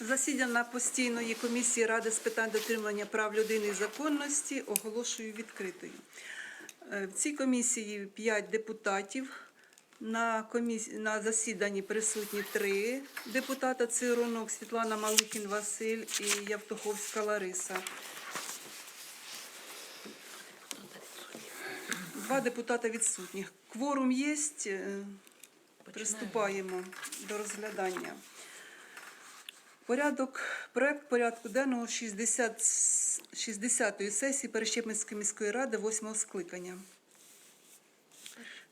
Засідання постійної комісії Ради з питань дотримання прав людини і законності оголошую відкритою. Е, В цій комісії 5 депутатів. На, коміс... на засіданні присутні три депутата Циронок, Світлана Маликін Василь і Явтуховська Лариса. Два депутата відсутніх. Кворум є. Приступаємо до розглядання. Порядок, проект порядку денного 60, 60-ї сесії Перещепницької міської ради 8 скликання.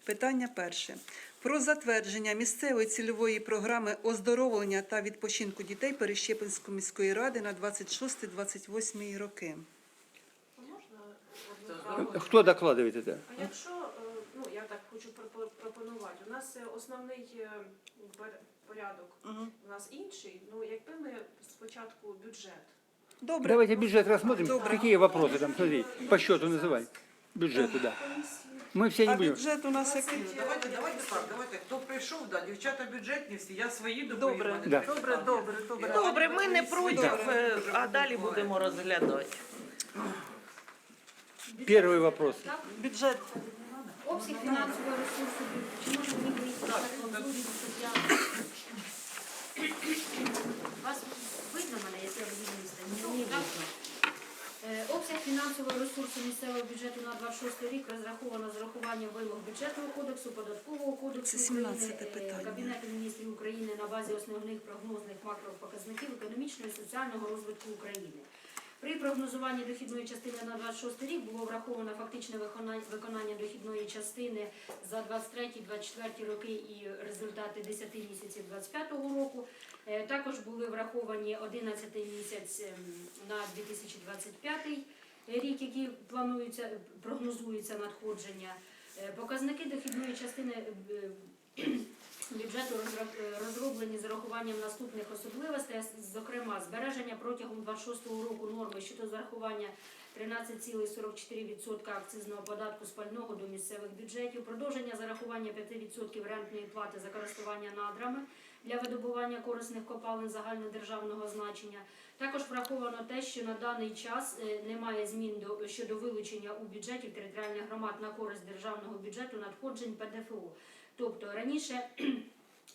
Питання перше. Про затвердження місцевої цільової програми оздоровлення та відпочинку дітей Перещепинської міської ради на 26-28 роки. Правку? Кто? А якщо, хочу пропо- пропонувати, у нас е, основний е, пор- порядок у нас інший, ну якби ми спочатку бюджет. Добре. Давайте бюджет рассмотрим. Добре. Какие вопросы там, смотри, по счету называй. Бюджету, да. Мы все не А будем. бюджет у нас який? Ну, Давайте, давайте так, давайте. Хто прийшов, да, дівчата бюджетні всі, я свої Добре. доповім. Да. Добре, добре, добре. Добре, ми не проти, е, а далі будемо розглядати. Первый вопрос. Бюджет Обсяг фінансового ресурсу чи може мені так? Вас видно мене, якщо я буду міста? Ні, не видно. Е, Обсяг фінансового ресурсу місцевого бюджету на 26 рік розраховано з урахуванням вимог бюджетного кодексу, податкового кодексу України, 17-те е. Кабінету міністрів України на базі основних прогнозних макропоказників економічного і соціального розвитку України. При прогнозуванні дохідної частини на 26 рік було враховано фактичне виконання, дохідної частини за 23-24 роки і результати 10 місяців 25 року. Е, Також були враховані 11 місяць ем, на 2025 рік, які плануються, прогнозуються надходження. Е, Показники дохідної частини е, бюджету розроблені з урахуванням наступних особливостей, зокрема збереження протягом 26-го року норми щодо зарахування 13,44% акцизного податку спального до місцевих бюджетів, продовження зарахування 5% рентної плати за користування надрами для видобування корисних копалин загальнодержавного значення. Також враховано те, що на даний час е, немає змін до щодо вилучення у бюджетів територіальних громад на користь державного бюджету надходжень ПДФО. Тобто раніше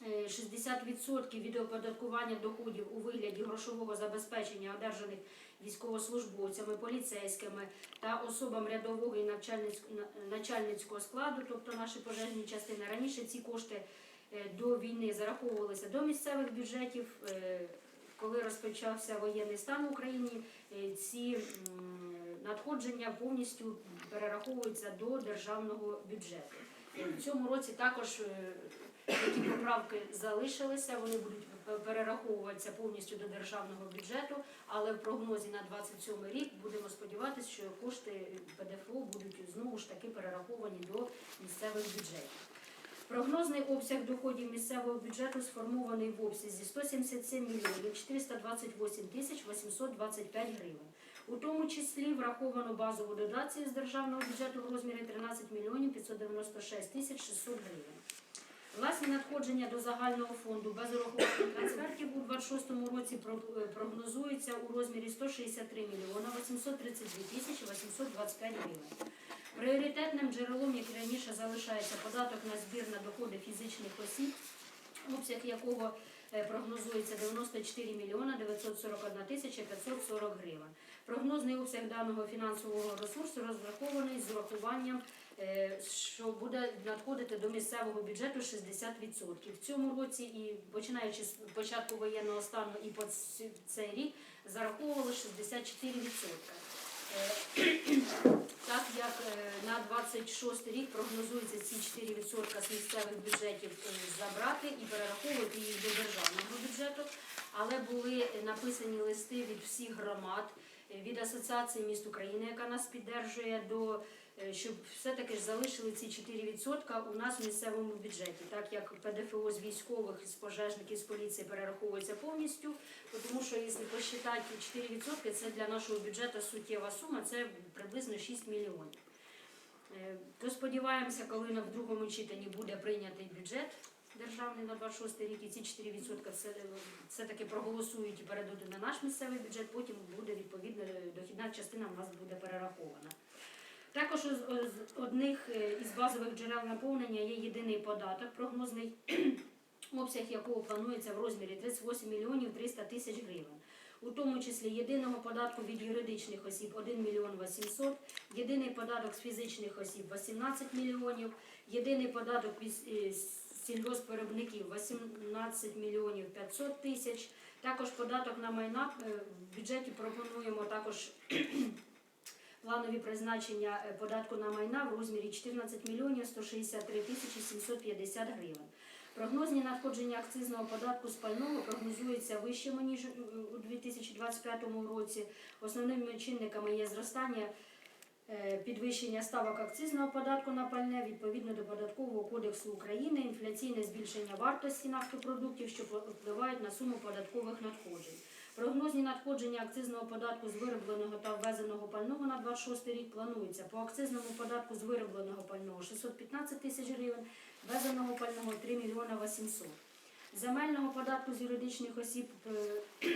е, 60% від оподаткування доходів у вигляді грошового забезпечення одержаних військовослужбовцями, поліцейськими та особам рядового і начальницького складу, тобто наші пожежні частини. Раніше ці кошти е, до війни зараховувалися до місцевих бюджетів. Е, Коли розпочався воєнний стан в Україні, е, ці надходження повністю перераховуються до державного бюджету. Е, В цьому році також е, такі поправки залишилися, вони будуть перераховуватися повністю до державного бюджету, але в прогнозі на 27 рік будемо сподіватися, що кошти ПДФО будуть знову ж таки перераховані до місцевих бюджетів. Прогнозний обсяг доходів місцевого бюджету сформований в обсязі 177 мільйонів 428 тисяч 825 гривень. У тому числі враховано базову дотацію з державного бюджету в розмірі 13 мільйонів 596 тисяч 600 гривень. Власні надходження до загального фонду без урахування трансфертів у 26 році е, прогнозуються у розмірі 163 мільйона 832 тисячі 825 гривень. Пріоритетним джерелом, як раніше, залишається податок на збір на доходи фізичних осіб, обсяг якого е, прогнозується 94 мільйона 941 тисяча 540 гривень. Прогнозний обсяг даного фінансового ресурсу розрахований з урахуванням, е, що буде надходити до місцевого бюджету 60%. В цьому році і починаючи з початку воєнного стану і по цей рік зараховували 64%. Е, Так як е, на 26 рік прогнозується ці 4% з місцевих бюджетів забрати і перераховувати їх до державного бюджету, але були написані листи від всіх громад, від Асоціації міст України, яка нас піддержує, до е, щоб все-таки ж залишили ці 4% у нас в місцевому бюджеті, так як ПДФО з військових, з пожежників, з поліції перераховується повністю, тому що якщо посчитати 4%, це для нашого бюджету суттєва сума, це приблизно 6 мільйонів. Е, То сподіваємося, коли на другому читанні буде прийнятий бюджет державний на 26 рік, і ці 4% все, все-таки проголосують і передадуть на наш місцевий бюджет, потім буде відповідно дохідна частина в нас буде перерахована. Також з- з одних е, із базових джерел наповнення є єдиний податок, прогнозний обсяг якого планується в розмірі 38 мільйонів 300 тисяч гривень. У тому числі єдиного податку від юридичних осіб 1 мільйон 800, єдиний податок з фізичних осіб 18 мільйонів, єдиний податок е, сільгоспвиробників 18 мільйонів 500 тисяч. Також податок на майна е, в бюджеті пропонуємо також планові призначення е, податку на майна в розмірі 14 мільйонів 163 тисячі 750 гривень. Прогнозні надходження акцизного податку з пального прогнозуються вищими, ніж у 2025 році. Основними чинниками є зростання підвищення ставок акцизного податку на пальне відповідно до Податкового кодексу України, інфляційне збільшення вартості нафтопродуктів, що впливають на суму податкових надходжень. Прогнозні надходження акцизного податку з виробленого та ввезеного пального на 26 рік планується по акцизному податку з виробленого пального 615 тисяч гривень, ввезеного пального 3 мільйона 800. Земельного податку з юридичних осіб е,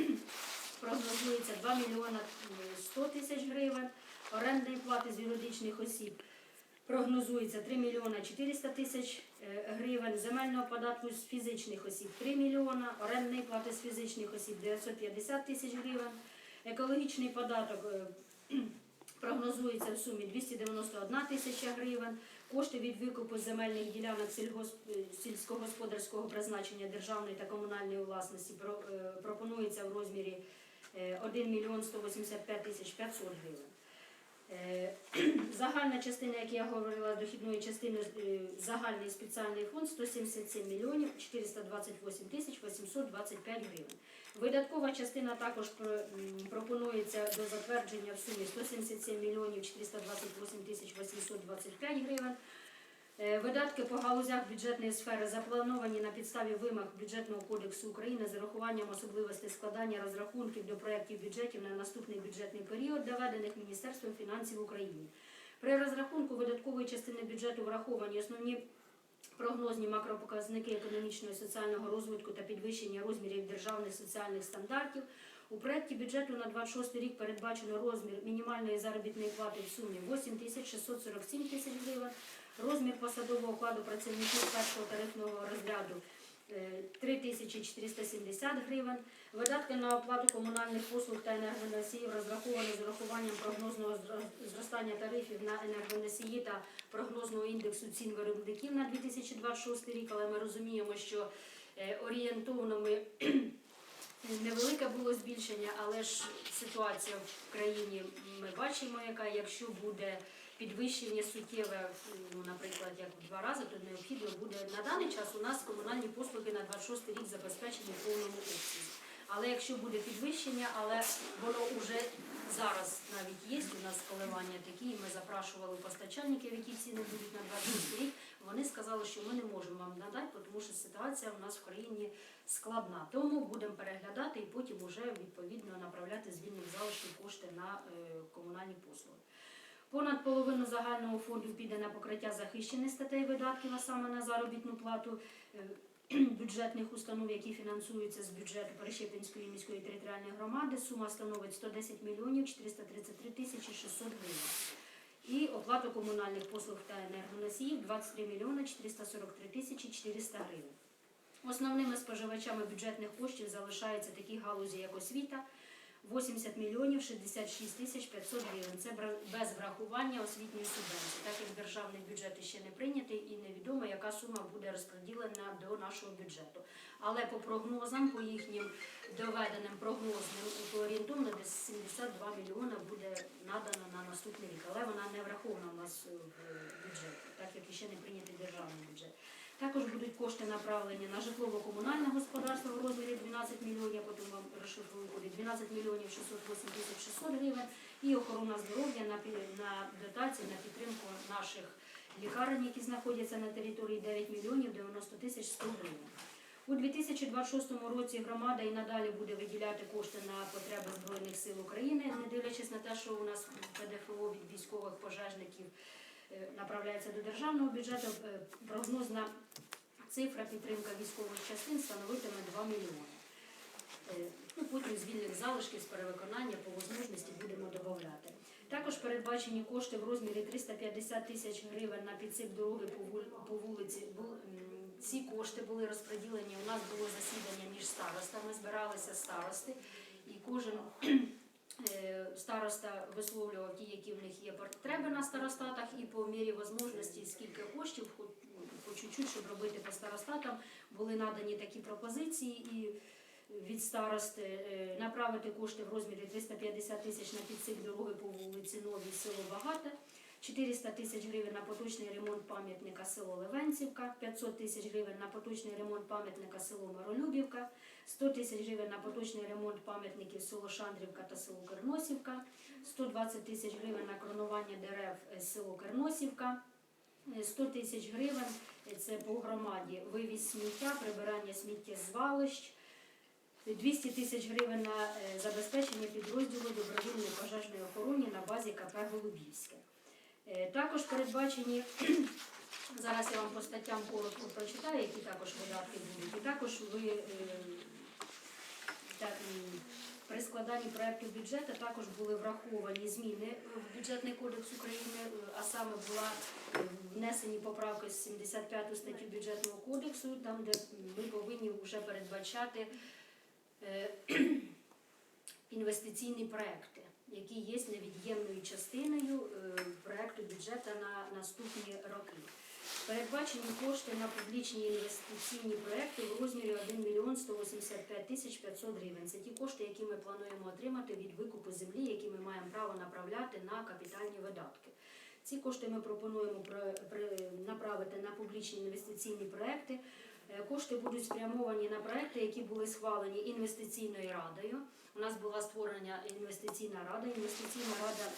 прогнозується 2 мільйона 100 тисяч гривень, орендної плати з юридичних осіб прогнозується 3 мільйона 400 тисяч е, гривень, земельного податку з фізичних осіб 3 мільйона, орендної плати з фізичних осіб 950 тисяч гривень, екологічний податок е, прогнозується в сумі 291 тисяча гривень, кошти від викупу земельних ділянок е, сільськогосподарського призначення державної та комунальної власності про- пропонується в розмірі е, 1 мільйон 185 тисяч 500 гривень. Е, Загальна частина, як я говорила, дохідної частини е, загальний спеціальний фонд 177 мільйонів 428 тисяч 825 гривень. Видаткова частина також пропонується до затвердження в сумі 177 мільйонів 428 тисяч 825 гривень. Е, Видатки по галузях бюджетної сфери заплановані на підставі вимог бюджетного кодексу України з урахуванням особливостей складання розрахунків до проєктів бюджетів на наступний бюджетний період, доведених Міністерством фінансів України. При розрахунку видаткової частини бюджету враховані основні прогнозні макропоказники економічного і соціального розвитку та підвищення розмірів державних соціальних стандартів. У проєкті бюджету на 26 рік передбачено розмір мінімальної заробітної плати в сумі 8 тисяч 647 тисяч гривень, розмір посадового окладу працівників першого тарифного розряду е, 3470 гривень. Видатки на оплату комунальних послуг та енергоносіїв розраховані з урахуванням прогнозного зро- зростання тарифів на енергоносії та прогнозного індексу цін виробників на 2026 рік, але ми розуміємо, що е, орієнтовно ми невелике було збільшення, але ж ситуація в країні ми бачимо, яка якщо буде підвищення суттєве, ну, наприклад, як в два рази, то необхідно буде на даний час у нас комунальні послуги на 26 рік забезпечені в повному обсязі. Але якщо буде підвищення, але воно вже зараз навіть є у нас коливання такі, і ми запрашували постачальників, які ціни будуть на 26 рік. Вони сказали, що ми не можемо вам надати, тому що ситуація у нас в країні складна. Тому будемо переглядати і потім вже відповідно направляти з вільних залишків кошти на е, комунальні послуги. Понад половину загального фонду піде на покриття захищених статей видатків, а саме на заробітну плату е, бюджетних установ, які фінансуються з бюджету Перещепинської міської територіальної громади. Сума становить 110 мільйонів 433 тисячі 600 гривень. І оплату комунальних послуг та енергоносіїв 23 мільйони 443 тисячі 400 гривень. Основними споживачами бюджетних коштів залишаються такі галузі, як освіта, 80 мільйонів 66 тисяч 500 гривень. Це без врахування освітньої субвенції, так як державний бюджет ще не прийнятий і невідомо, яка сума буде розподілена до нашого бюджету. Але по прогнозам, по їхнім доведеним прогнозним, то орієнтовно десь 72 мільйона буде надано на наступний рік. Але вона не врахована у нас в бюджеті, так як ще не прийнятий державний бюджет. Також будуть кошти направлені на житлово-комунальне господарство в розмірі 12 мільйонів, потім вам розшифрую куди, 12 мільйонів 608 тисяч 600 гривень і охорона здоров'я на, на дотації на підтримку наших лікарень, які знаходяться на території 9 мільйонів 90 тисяч 100 гривень. У 2026 році громада і надалі буде виділяти кошти на потреби Збройних сил України, не дивлячись на те, що у нас ПДФО від військових пожежників направляється до державного бюджету. Е, Прогнозна цифра підтримка військових частин становитиме 2 мільйони. Е, Ну, потім з вільних залишків з перевиконання по можливості будемо додати. Також передбачені кошти в розмірі 350 тисяч гривень на підсип дороги по вулиці. Ці кошти були розподілені. У нас було засідання між старостами, збиралися старости, і кожен е, староста висловлював ті, які в них є потреби на старостатах, і по мірі можливості, скільки коштів, по чуть-чуть, щоб робити по старостатам, були надані такі пропозиції і від старости е, направити кошти в розмірі 350 тисяч на підсиль дороги по вулиці Новій, село Багате, 400 тисяч гривень на поточний ремонт пам'ятника село Левенцівка, 500 тисяч гривень на поточний ремонт пам'ятника село Миролюбівка, 100 тисяч гривень на поточний ремонт пам'ятників село Шандрівка та село Керносівка, 120 тисяч гривень на кронування дерев е, село Керносівка, е, 100 тисяч гривень е, це по громаді вивіз сміття, прибирання сміттєзвалищ, 200 тисяч гривень на е, забезпечення підрозділу добровільної пожежної охорони на базі КП Голубівське. Е, Також передбачені, зараз я вам по статтям коротко прочитаю, які також видатки будуть. І також ви е, при складанні проекту бюджету також були враховані зміни в бюджетний кодекс України, е, а саме була внесені поправки з 75 статті бюджетного кодексу, там де ми повинні вже передбачати інвестиційні проекти, які є невід'ємною частиною е, проекту бюджету на наступні роки. Передбачені кошти на публічні інвестиційні проекти в розмірі 1 мільйон 185 тисяч 500 гривень. Це ті кошти, які ми плануємо отримати від викупу землі, які ми маємо право направляти на капітальні видатки. Ці кошти ми пропонуємо направити на публічні інвестиційні проекти. Е, Кошти будуть спрямовані на проекти, які були схвалені інвестиційною радою. У нас була створена інвестиційна рада. Інвестиційна рада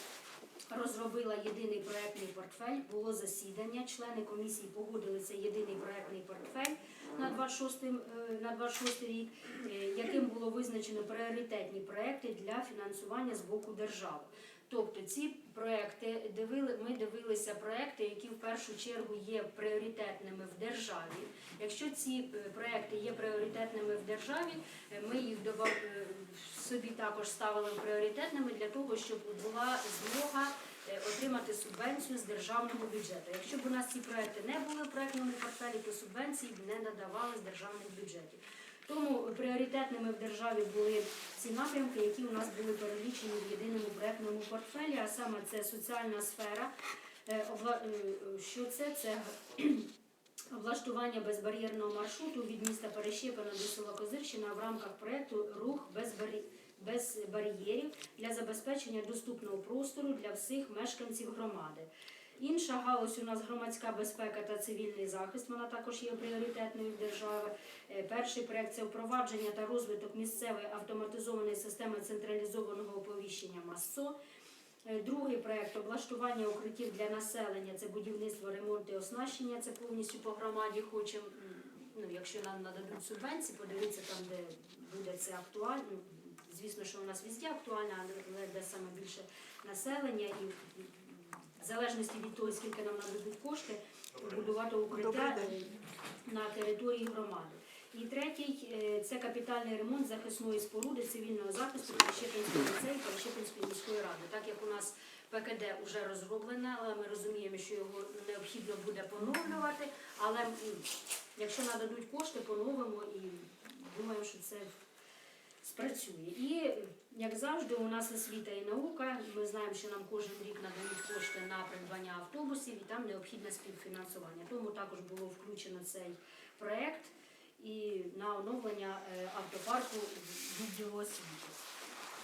розробила єдиний проектний портфель. Було засідання. Члени комісії погодили цей єдиний проектний портфель на 26, е, на 26 рік, е, яким було визначено пріоритетні проекти для фінансування з боку держави. Тобто ці проекти дивили, ми дивилися проекти, які в першу чергу є пріоритетними в державі. Якщо ці е, проекти є пріоритетними в державі, е, ми їх е, собі також ставили пріоритетними для того, щоб була змога отримати субвенцію з державного бюджету. Якщо б у нас ці проекти не були в проектному портфелі, то субвенції б не надавали з державних бюджетів. Тому пріоритетними в державі були ці напрямки, які у нас були перелічені в єдиному проектному портфелі, а саме це соціальна сфера. Е, е, Що це? Це облаштування безбар'єрного маршруту від міста Перещепина до села Козирщина в рамках проекту Рух без барі- без бар'єрів для забезпечення доступного простору для всіх мешканців громади. Інша галузь у нас громадська безпека та цивільний захист. Вона також є пріоритетною в держави. Е, Перший проект це впровадження та розвиток місцевої автоматизованої системи централізованого оповіщення МАСЦО. Е, Другий проект облаштування укриттів для населення це будівництво, ремонт і оснащення. Це повністю по громаді. Хочемо, ну якщо нам нададуть субвенції, подивитися там, де буде це актуально. Звісно, що у нас везде актуально, але де саме більше населення і в залежності від того, скільки нам нададуть кошти, будувати укриття на території громади. І третій е, це капітальний ремонт захисної споруди цивільного захисту Перещепинського ліцею Перещепинської міської ради. Так як у нас ПКД вже розроблене, але ми розуміємо, що його необхідно буде поновлювати. Але якщо нададуть кошти, поновимо і думаємо, що це спрацює. І як завжди, у нас освіта і наука. Ми знаємо, що нам кожен рік надають кошти на придбання автобусів, і там необхідне співфінансування. Тому також було включено цей проект і на оновлення е, автопарку відділу освіти.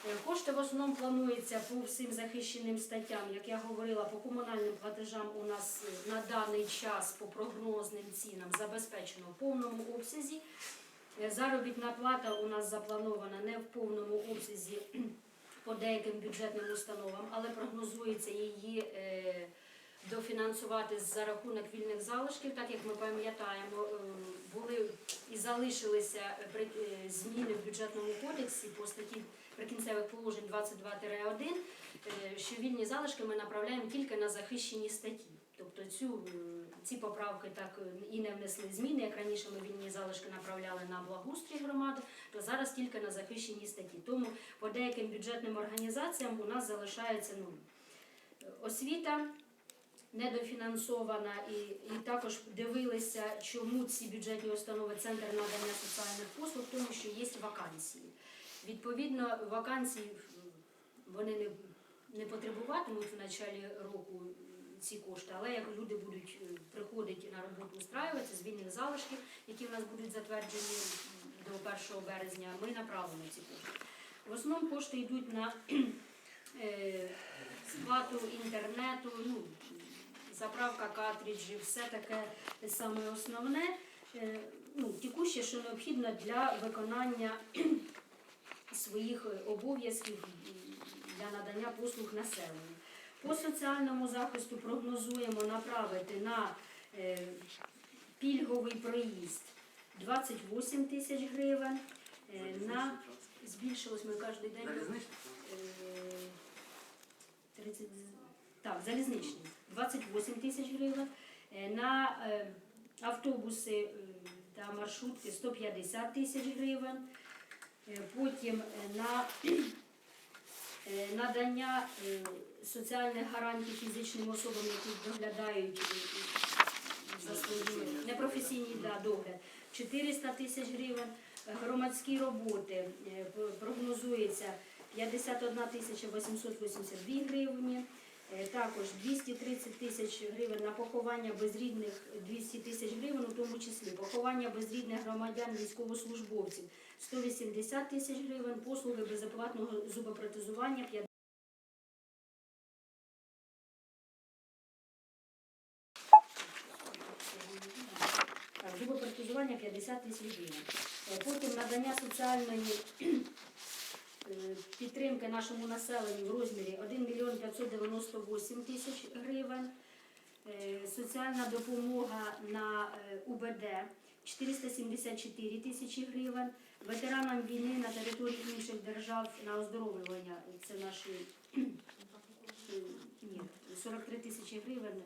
Е, Кошти в основному плануються по всім захищеним статтям. Як я говорила, по комунальним платежам у нас е, на даний час по прогнозним цінам забезпечено в повному обсязі. Е, Заробітна плата у нас запланована не в повному обсязі по деяким бюджетним установам, але прогнозується її е, дофінансувати за рахунок вільних залишків, так як ми пам'ятаємо, е, були і залишилися зміни в бюджетному кодексі по статті прикінцевих положень 22-1, е, що вільні залишки ми направляємо тільки на захищені статті. Тобто цю ці поправки так е, і не внесли зміни. Як раніше ми вільні залишки направляли на благоустрій громади, то зараз тільки на захищені статті. Тому по деяким бюджетним організаціям у нас залишається ну, освіта недофінансована і, і також дивилися, чому ці бюджетні установи центр надання соціальних послуг, тому що є вакансії. Відповідно, вакансії вони не, не потребуватимуть в началі року ці кошти, але як люди будуть е, приходити на роботу устраюватися з вільних залишків, які в нас будуть затверджені до 1 березня, ми направимо ці кошти. В основному кошти йдуть на е, сплату інтернету, ну, заправка картриджів, все таке саме основне, е, ну, текуще, що необхідно для виконання своїх обов'язків для надання послуг населенню. По соціальному захисту прогнозуємо направити на е, пільговий проїзд 28 тисяч гривень, е, на збільшилось ми кожен день. Е, 30, так, залізничний 28 тисяч гривень. На автобуси та маршрутки 150 тисяч гривень. Потім на надання соціальних гарантій фізичним особам, які доглядають е, за своїми непрофесійний да, догляд 400 тисяч гривень. Е, Громадські роботи е, прогнозується 51 тисяча 882 гривні. Е, Також 230 тисяч гривень на поховання безрідних 200 тисяч гривень, у тому числі поховання безрідних громадян військовослужбовців 180 тисяч гривень, послуги безоплатного зубопротезування 50 Так, Зубопротезування 50 тисяч гривень. Е, Потім надання соціальної е, підтримки нашому населенню в розмірі 1 мільйон 598 тисяч гривень. Е, Соціальна допомога на е, УБД 474 тисячі гривень. Ветеранам війни на території інших держав на оздоровлювання це наші е, ні, 43 тисячі гривень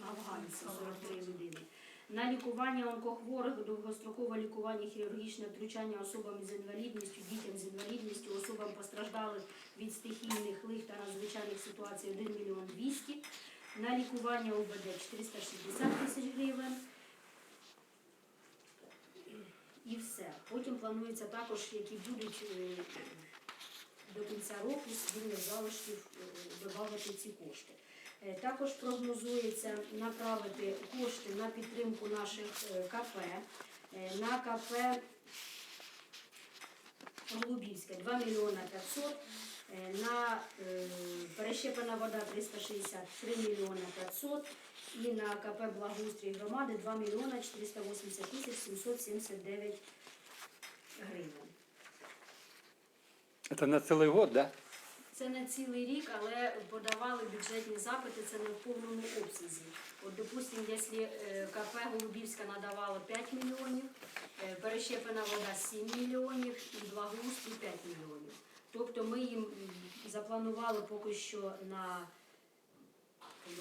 афганці, 43 людини. На лікування онкохворих, довгострокове лікування, хірургічне втручання особам з інвалідністю, дітям з інвалідністю, особам постраждалих від стихійних лих та надзвичайних ситуацій 1 мільйон 200. На лікування УБД 460 тисяч гривень. І все. Потім планується також, які будуть е, до кінця року з вільних залишків е, додати ці кошти. Е, Також прогнозується направити кошти на підтримку наших е, КП. Е, На КП Голубівське 2 мільйона 500, е, на перещеплена вода 363 мільйона 500 і на КП Благоустрій громади 2 мільйона 480 тисяч 779 гривень. Это на целый год, да? Це не цілий рік, але подавали бюджетні запити, це не в повному обсязі. От, допустимо, якщо е, КП Голубівська надавало 5 мільйонів, е, перещеплена вода 7 мільйонів і благоустрій 5 мільйонів. Тобто ми їм запланували поки що на,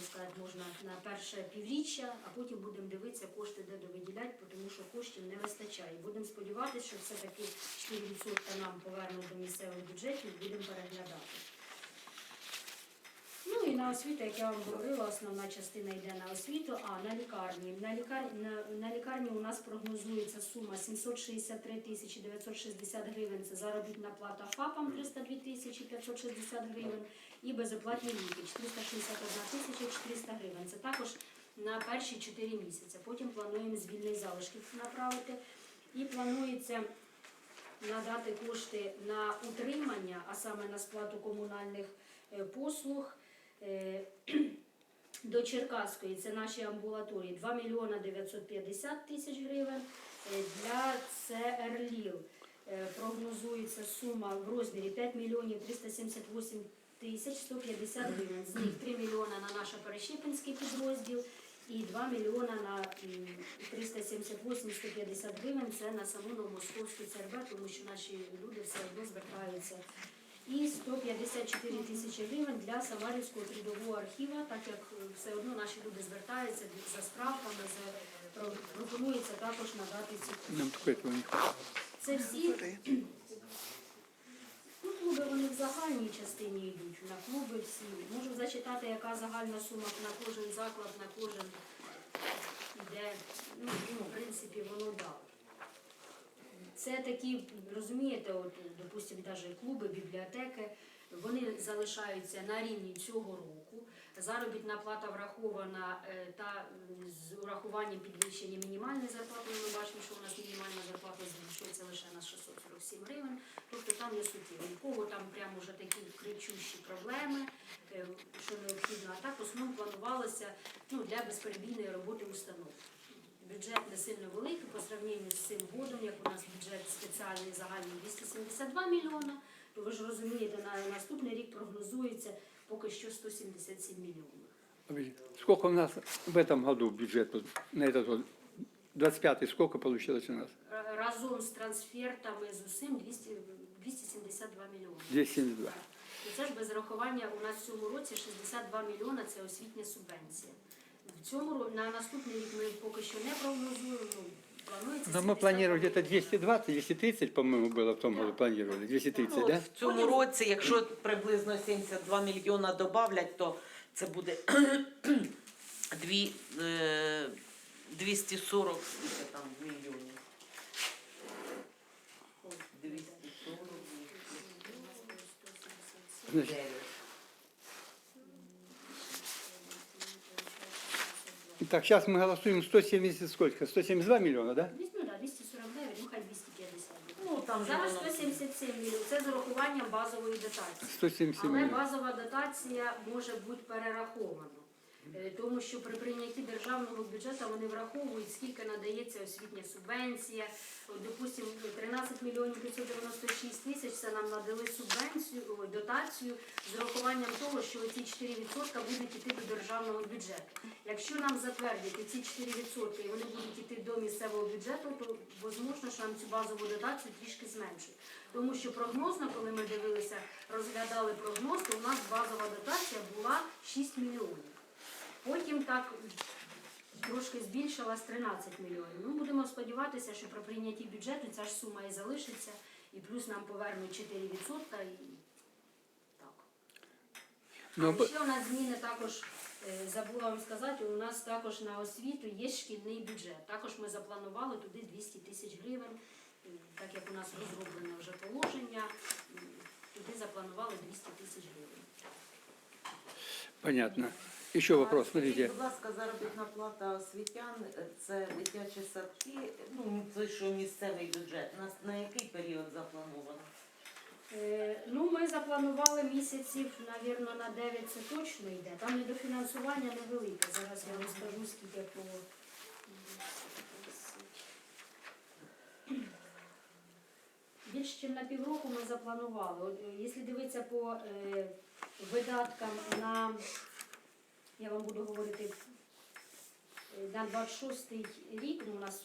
сказати, можна на перше півріччя, а потім будемо дивитися кошти, де довиділяти, тому що коштів не вистачає. Будемо сподіватися, що все-таки 4% нам повернуть до місцевих бюджетів, будемо переглядати. Ну і на освіту, як я вам говорила, основна частина йде на освіту, а на лікарні. На лікарні, на, на лікарні у нас прогнозується сума 763 тисячі 960 гривень. Це заробітна плата ФАПам 302 тисячі 560 гривень і безоплатні ліки 461 тисяча 400 гривень. Це також на перші 4 місяці. Потім плануємо з вільних залишків направити. І планується надати кошти на утримання, а саме на сплату комунальних е, послуг до Черкаської, це наші амбулаторії, 2 мільйона 950 тисяч гривень. Е, Для ЦРЛІЛ е, прогнозується сума в розмірі 5 мільйонів 378 тисяч 150 гривень. З них 3 мільйона на наш Перещепинський підрозділ і 2 мільйона на м, 378-150 гривень це на саму Новомосковську ЦРБ, тому що наші люди все одно звертаються і 154 тисячі гривень для Самарівського трудового архіва, так як е, все одно наші люди звертаються за справками, за пропонується також надати ці. Це всі ну, клуби вони в загальній частині йдуть, на клуби всі. Можу зачитати, яка загальна сума на кожен заклад, на кожен йде. Ну, ну, в принципі, воно дало. Це такі, розумієте, от, допустимо, навіть клуби, бібліотеки, вони залишаються на рівні цього року. Заробітна плата врахована е, та з урахуванням підвищення мінімальної зарплати. Ми бачимо, що у нас мінімальна зарплата збільшується лише на 647 гривень. Тобто там є суттєво. Нікого там прямо вже такі кричущі проблеми, е, що необхідно. А так в планувалося ну, для безперебійної роботи установ. Бюджет не сильно великий по сравненню з цим годом, як у нас бюджет спеціальний загальний 272 мільйона, то ви ж розумієте, на наступний рік прогнозується поки що 177 мільйонів. Сколько у нас в этом году бюджет на этот год? 25-й сколько получилось у нас? Разом з трансфертами з усім 200, 272 мільйони. 272. І це ж без рахування у нас в цьому році 62 мільйона це освітня субвенція. В цьому ро- на наступний рік ми поки що не прогнозуємо. Ну, планується Но мы 72 планировали где-то 220, 230, по-моему, было в том году планировали. 230, Ну, да? в цьому році, якщо приблизно 72 мільйона додавлять, то це буде дві, е, 240 скільки там мільйонів. 240, Итак, сейчас мы голосуем 170 сколько? 172 миллиона, да? Ну, да, 249, ну хай 250. Ну, там же Зараз воно 177 мільйонів. Це з урахуванням базової дотації. 177 Але миллионов. базова дотація може бути перерахована. Е, Тому що при прийнятті державного бюджету вони враховують, скільки надається освітня субвенція. Допустимо, 13 мільйонів 596 тисяч це нам надали субвенцію, дотацію з урахуванням того, що ці 4% будуть йти до державного бюджету. Якщо нам затвердять ці 4% і вони будуть йти до місцевого бюджету, то можливо, що нам цю базову дотацію трішки зменшують. Тому що прогнозно, коли ми дивилися, розглядали прогноз, то у нас базова дотація була 6 мільйонів. Потім так трошки збільшилась 13 мільйонів. Ну, будемо сподіватися, що при прийнятті бюджету ця ж сума і залишиться, і плюс нам повернуть 4% і так. Ну, А ще у нас зміни також, е, забула вам сказати, у нас також на освіту є шкільний бюджет. Також ми запланували туди 200 тисяч гривень, так як у нас розроблене вже положення, туди запланували 200 тисяч гривень. Понятно. Еще вопрос, смотрите. Будь ласка, заробітна плата освітян це дитячі садки, ну це що місцевий бюджет. На, на який період заплановано? Е, Ну, ми запланували місяців, навірно, на 9 це точно йде. Там недофінансування невелике. Зараз я вам скажу, скільки по. Більше ніж на півроку ми запланували. От, е, Якщо дивитися по е, видаткам на, я вам буду говорити, е, на 26 рік, ну, у нас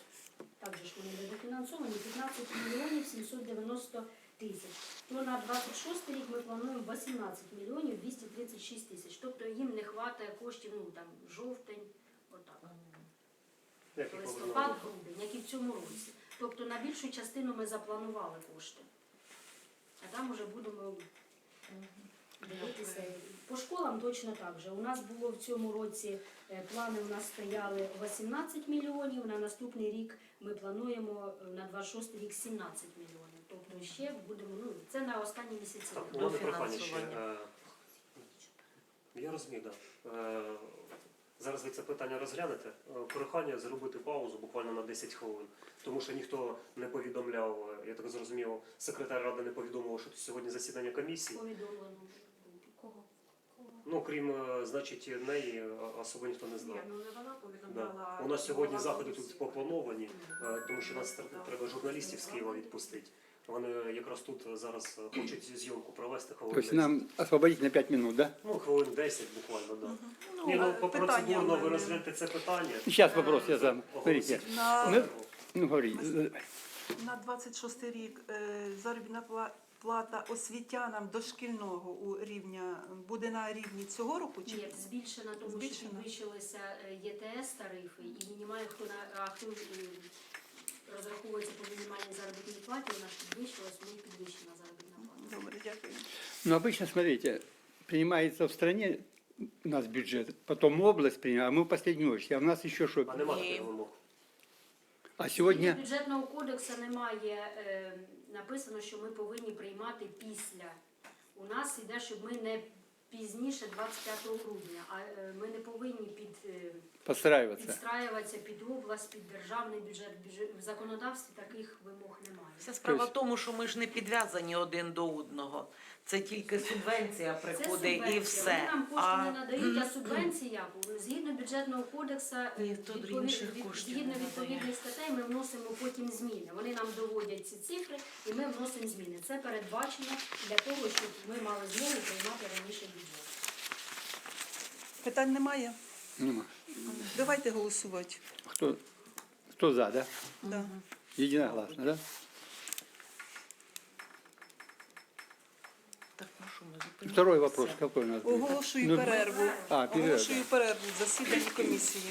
також вони недофінансовані, 15 мільйонів 790 тисяч. То на 26 рік ми плануємо 18 мільйонів 236 тисяч. Тобто їм не вистачає коштів, ну там жовтень, отак. Листопад, грудень, як і в цьому році. Тобто на більшу частину ми запланували кошти. А там вже будемо дивитися. По школам точно так же. У нас було в цьому році е, плани у нас стояли 18 мільйонів. На наступний рік ми плануємо е, на 26 рік 17 мільйонів. Тобто ще будемо, ну це на останні місяці. Так, у мене прохання ще. Е, Я розумію, так. Е, Зараз ви це питання розглянете. Прохання зробити паузу буквально на 10 хвилин, тому що ніхто не повідомляв, я так зрозумів, секретар ради не повідомив, що сьогодні засідання комісії. Повідомлено. Ну, крім, е, значить, неї, е, особо ніхто не знав. Ні, ну не вона повідомляла. Да. У нас сьогодні заходи тут поплановані, е, тому що нас треба журналістів з Києва відпустити. Вони якраз тут зараз хочуть зйомку провести То хвилин есть 10. нам освободить на 5 минут, да? Ну, хвилин 10 буквально. Да. Ну, Ні, ну по процедурно ви розгляньте це питання. Сейчас вопрос я задам. Смотрите. На, Ну, ну говори. на 26 рік заробітна плата плата освітянам дошкільного у рівня буде на рівні цього року? Чи Ні, збільшена, тому що підвищилися е, ЄТС тарифи і мінімальні, хто е, розраховується по мінімальній заробітній платі, вона ж підвищилась, тому і підвищена заробітна плата. добре, дякую. Но обычно, смотрите, принимается в стране у нас бюджет, потом область принимает, а мы в последнюю очередь. А у нас еще что? А нема таких вимог. А сегодня... Бюджетного кодексу немає е, написано, що ми повинні приймати після. У нас йде, щоб ми не пізніше 25 грудня, а е, ми не повинні під, е, підстраюватися під область, під державний бюджет. Бюджет- В законодавстві таких вимог немає. Вся справа Тобто- в тому, що ми ж не підв'язані один до одного. Це тільки субвенція Це приходить і все. Вони нам кошти А не надають, а субвенція згідно бюджетного кодексу, Ніхто відповід- інших від- коштів згідно не відповідних статей, ми вносимо потім зміни. Вони нам доводять ці цифри, і ми вносимо зміни. Це передбачено для того, щоб ми мали змогу приймати раніше бюджет. Питань немає? Нема. Давайте голосувати. Кто, кто за, да? Да. Единогласно, да? Зупинимося? Второй вопрос какой у нас будет? Оголошую Ну, перерву. А, перерва. Оголошую перерву в засіданні комісії.